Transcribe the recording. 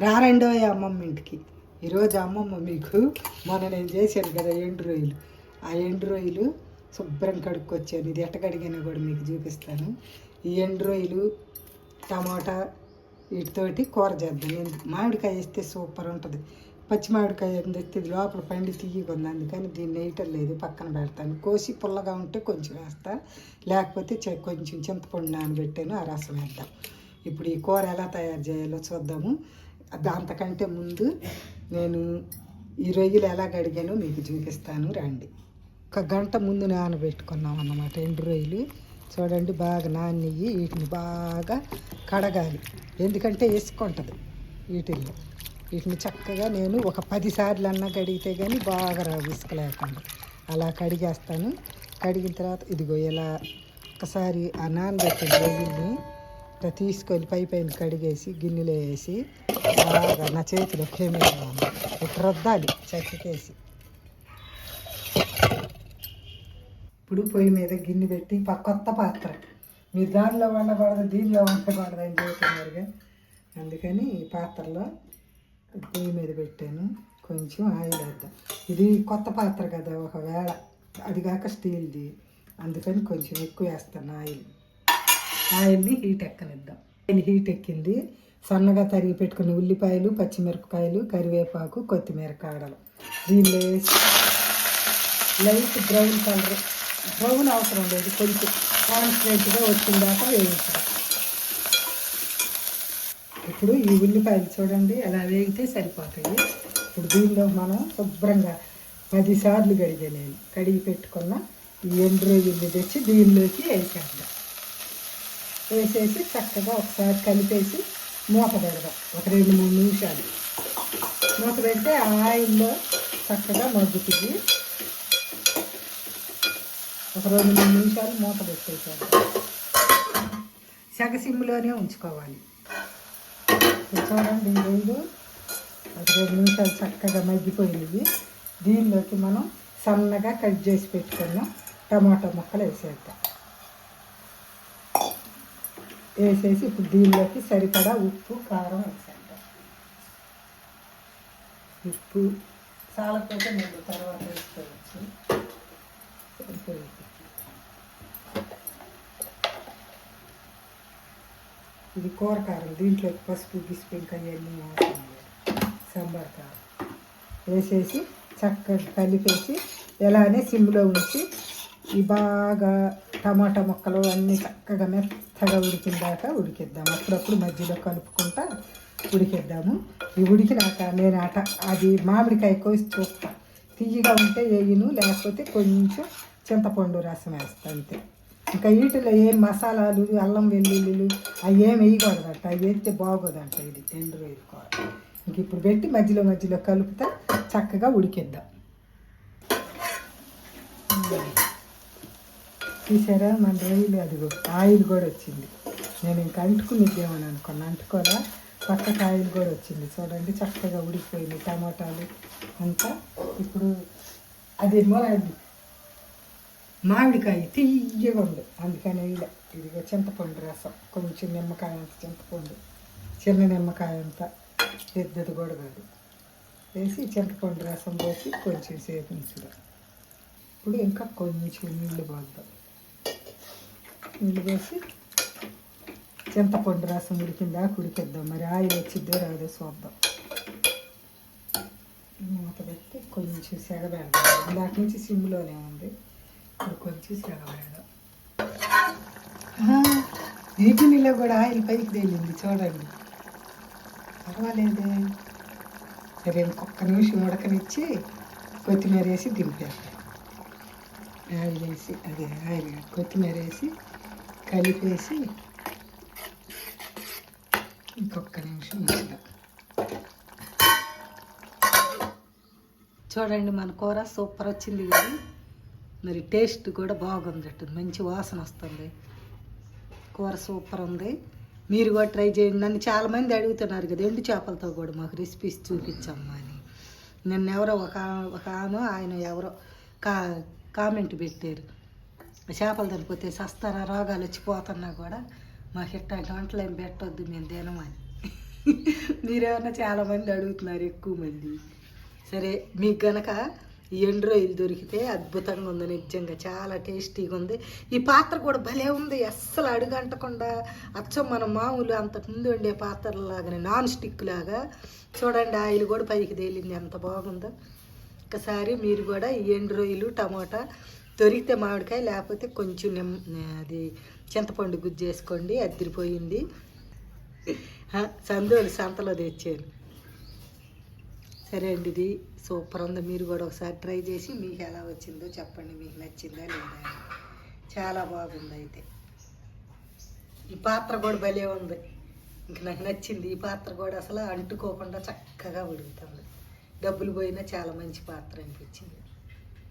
రారండో అమ్మమ్మ ఇంటికి. ఈరోజు అమ్మమ్మ మీకు మొన్న నేను చేశాను కదా ఎండు రొయ్యలు. ఆ ఎండు రొయ్యలు శుభ్రం కడుక్కొచ్చాను. ఇది ఎట్ట కడిగినా కూడా మీకు చూపిస్తాను. ఈ ఎండు రొయ్యలు టమాటా వీటితోటి కూర చేద్దాం. నేను మామిడికాయ వేస్తే సూపర్ ఉంటుంది. పచ్చి మామిడికాయ తెస్తే ఇది లోపల పండి తీయగా ఉంది. అందుకని దీన్ని వేయటం లేదు. పక్కన పెడతాను. కోసి పుల్లగా ఉంటే కొంచెం వేస్తా. లేకపోతే కొంచెం చింతపండు నానబెట్టాను. ఆ రసం వేద్దాం. ఇప్పుడు ఈ కూర ఎలా తయారు చేయాలో చూద్దాము. దాంతకంటే ముందు నేను ఈ రొయ్యలు ఎలా కడిగానో మీకు చూపిస్తాను రండి. ఒక గంట ముందు నానబెట్టుకున్నాం అన్నమాట ఎండు రొయ్యలు. చూడండి బాగా నానయ్యి వీటిని బాగా కడగాలి. ఎందుకంటే వేసుకుంటుంది వీటిల్లో. వీటిని చక్కగా నేను ఒక పది సార్లు అన్నా కడిగితే కానీ బాగా రావు ఇసుక లేకుండా. అలా కడిగేస్తాను. కడిగిన తర్వాత ఇదిగో ఇలా ఒకసారి ఆ నానబెట్టిన రొయ్యల్ని ఇట్లా తీసుకొని పై పైన కడిగేసి గిన్నెలో వేసి బాగా నా చేతిలో కెమెరా ఇట్లా రొద్దాలి చక్కకేసి. ఇప్పుడు పొయ్యి మీద గిన్నె పెట్టి ప- కొత్త పాత్ర. మీరు దానిలో వండకూడదు దీనిలో వండకూడదు అని చెబుతున్నారుగా అందుకని ఈ పాత్రలో పొయ్యి మీద పెట్టాను. కొంచెం ఆయిల్ వేద్దాం. ఇది కొత్త పాత్ర కదా ఒకవేళ. అది కాక స్టీల్ది. అందుకని కొంచెం ఎక్కువ వేస్తాను ఆయిల్. ఆయిల్ని హీట్ ఎక్కనిద్దాం. ఆయిల్ హీట్ ఎక్కింది. సన్నగా తరిగి పెట్టుకున్న ఉల్లిపాయలు పచ్చిమిరపకాయలు కరివేపాకు కొత్తిమీర కాడలు. దీనిలో వేసి లైట్ బ్రౌన్ కలర్ బ్రౌన్ అవసరం లేదు. కొంచెం కాన్స్టెంట్గా వచ్చిన దాకా వేయించడం. ఇప్పుడు ఈ ఉల్లిపాయలు చూడండి అలా వేగితే సరిపోతాయి. ఇప్పుడు దీనిలో మనం శుభ్రంగా పదిసార్లు కడిగే కడిగా నేను. కడిగి పెట్టుకున్న ఈ ఎండ్రోజుల్ని తెచ్చి దీనిలోకి వేసేద్దాం. వేసేసి చక్కగా ఒకసారి కలిపేసి మూత పెడదాం. ఒక రెండు మూడు నిమిషాలు. మూత పెడితే ఆయిల్లో చక్కగా మగ్గుతుంది. ఒక రెండు మూడు నిమిషాలు మూత పెట్టేసాను సెగసిమ్లోనే ఉంచుకోవాలి. చూడండి ఈ రెండు ఒక రెండు నిమిషాలు చక్కగా మగ్గిపోయినవి. దీనిలోకి మనం సన్నగా కట్ చేసి పెట్టుకున్న టమాటా ముక్కలు వేసేద్దాం. వేసేసి ఇప్పుడు దీనిలోకి సరిపడా ఉప్పు కారం వేసేద్దాం ఉప్పు చాలకపోతే నేను తర్వాత వేసుకోవచ్చు. ఇది కూరకారం దీంట్లోకి దీంట్లో పసుపు గిసుపు ఇంకా ఇవన్నీ అవసరం లేదు. సాంబార్ కారం. వేసేసి చక్కగా కలిపేసి ఎలానే సిమ్లో ఉంచి ఈ బాగా టమాటా ముక్కలు అన్నీ చక్కగా మెత్తగా ఉడికిన దాకా ఉడికిద్దాం. అప్పుడప్పుడు మధ్యలో కలుపుకుంటా ఉడికిద్దాము. ఈ ఉడికినాక నేను అట అది మామిడికాయ కోసి చూస్తా. తీయగా ఉంటే వేయను లేకపోతే కొంచెం చింతపండు రసం వేస్తా అంతే. ఇంకా వీటిలో ఏం మసాలాలు అల్లం వెల్లుల్లిలు అవి ఏం వేయకూడదంట. అవి వేస్తే బాగోదంట ఇది ఎండు వేసుకోవాలి. ఇంక ఇప్పుడు పెట్టి మధ్యలో మధ్యలో కలుపుతా చక్కగా ఉడికిద్దాం. చూసారా? మన రోజులు అదిగో ఆయిల్ కూడా వచ్చింది. నేను ఇంకా అంటుకునిద్దామని అనుకున్నా. అంటుకోరా? పక్కకు ఆయిల్ కూడా వచ్చింది. చూడండి చక్కగా ఉడికిపోయింది టమాటాలు అంతా. ఇప్పుడు అదేమో అది మామిడికాయ తీయగా ఉంది. అందుకని ఇలా ఇదిగో చింతపండు రసం. కొంచెం నిమ్మకాయ అంత చింతపండు. చిన్న నిమ్మకాయ అంత. పెద్దది కూడా కాదు. వేసి చింతపండు రసం పోసి కొంచెం సేపు ఉంచుదాం. ఇప్పుడు ఇంకా కొంచెం నీళ్ళు పోద్దాం. నీళ్ళు వేసి చింతపండు రసం ఉడికిందా? ఉడికిద్దాం మరి ఆయిల్ వచ్చిద్దో రాదో చూద్దాం. మూత పెట్టి కొంచెం సెగబెడదాం. ఇందాక నుంచి సిమ్లోనే ఉంది. ఇప్పుడు కొంచెం సెగబెడదాం. వీటినిలో కూడా ఆయిల్ పైకి తేలింది చూడండి. పర్వాలేదే. సరే ఇంకొక నిమిషం ఉడకనిచ్చి కొత్తిమీర వేసి దింపేస్తాం ఆయిల్ వేసి అదే ఆయిల్ కొత్తిమీర వేసి కలిపేసి ఇంకొక నిమిషం చూడండి మన కూర సూపర్ వచ్చింది కానీ మరి టేస్ట్ కూడా బాగుంది మంచి వాసన వస్తుంది. కూర సూపర్ ఉంది. మీరు కూడా ట్రై చేయండి. నన్ను చాలామంది అడుగుతున్నారు కదా ఎండు చేపలతో కూడా మాకు రెసిపీస్ చూపించమ్మా అని. నిన్న ఎవరో ఒక ఒక ఆమె ఆయన ఎవరో కా కామెంట్ పెట్టారు. చేపలు చనిపోతే సస్తారా రోగాలు వచ్చిపోతున్నా కూడా మాకు ఇట్టాంటి వంటలు ఏం పెట్టొద్దు మేము తినమని మీరేమన్నా చాలామంది అడుగుతున్నారు ఎక్కువ మంది. సరే మీకు గనక ఈ ఎండు రొయ్యలు దొరికితే అద్భుతంగా ఉంది నిజంగా చాలా టేస్టీగా ఉంది. ఈ పాత్ర కూడా భలే ఉంది అస్సలు అడుగంటకుండా. అచ్చం మన మామూలు అంతకుముందు వండే పాత్రలాగానే నాన్ స్టిక్ లాగా. చూడండి ఆయిల్ కూడా పైకి తేలింది ఎంత బాగుందో. ఒకసారి మీరు కూడా ఈ ఎండు రొయ్యలు టమోటా దొరికితే మామిడికాయ లేకపోతే కొంచెం నిమ్ అది చింతపండు గుజ్జు వేసుకోండి అద్దరిపోయింది. సందోలు సంతలో తెచ్చాను. సరే అండి ఇది సూపర్ ఉంది. మీరు కూడా ఒకసారి ట్రై చేసి మీకు ఎలా వచ్చిందో చెప్పండి మీకు నచ్చిందా లేదా చాలా బాగుంది అయితే. ఈ పాత్ర కూడా భలే ఉంది. ఇంక నాకు నచ్చింది ఈ పాత్ర కూడా. అసలు అంటుకోకుండా చక్కగా ఉడుగుతుంది డబ్బులు పోయినా చాలా మంచి పాత్ర అనిపించింది.